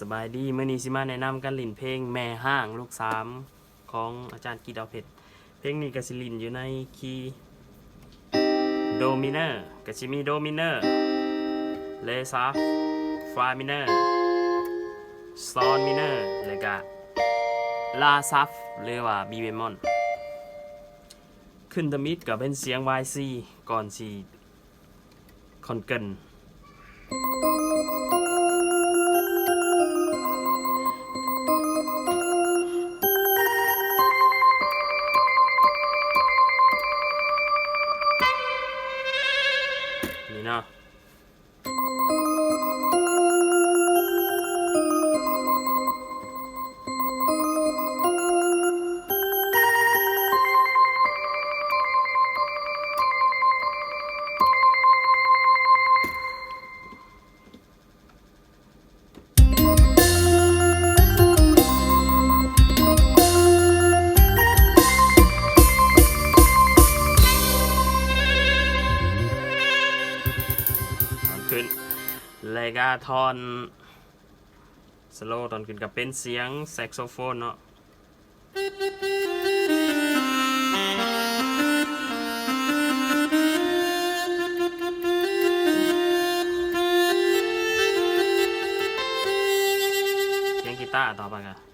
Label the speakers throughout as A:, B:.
A: สบายดีเมื่อนี้สิมาแนะนำกันลินเพลงแม่ห้างลูกสามของอาจารย์กีดาวเพชรเพลงนี้กสิลินอยู่ในคีย์โดมิเนอร์ก็สิมีโดมิเนอร์เลซาฟฟามิเนอร์ซอนมิเนอร์แล้วก็ลาซัฟหรือว่าบีเบมอนขึ้นตมิดก็เป็นเสียง YC ก่อนสิคอนเกิน นี่ แล้วก็ทอนสโลตอนขึ้นกับเป็นเสียงแซกโซโฟนเนาะเสียงกีตาร์ต่อไปกัน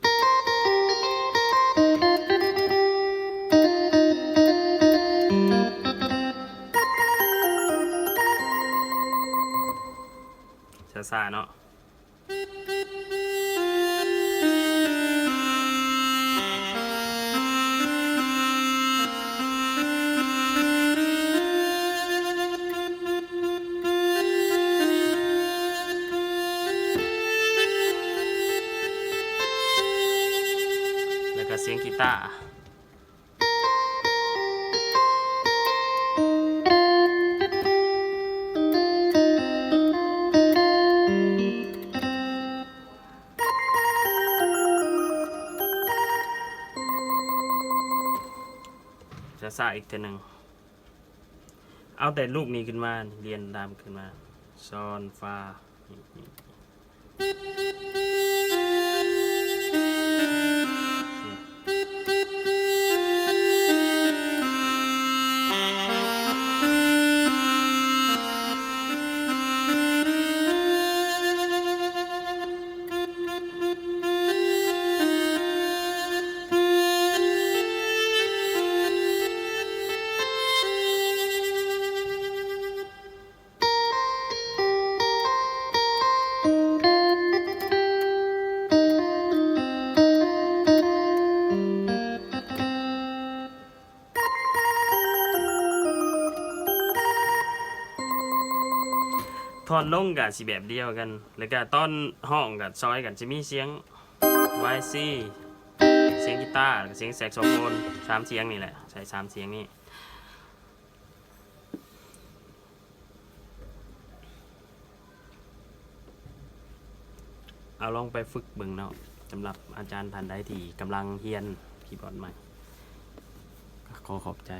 A: ช้าๆเนาะแล้วก็เสียงกีตาร์ ช้าอีกเทนหนึ่งเอาแต่ลูกนี้ขึ้นมา เรียนตามขึ้นมาซอนฟา ทอนลงกับสิแบบเดียวกัน แล้วก็ตอนห้องกับซอยกันจะมีเสียงไวซีเสียงกีตาร์เสียงแซกโซโฟนสามเสียงนี่แหละใช้สามเสียงนี่เอาลองไปฝึกเบิ่งเนาะสำหรับอาจารย์ท่านใดที่กำลังเรียนคีย์บอร์ดใหม่ขอขอบใจ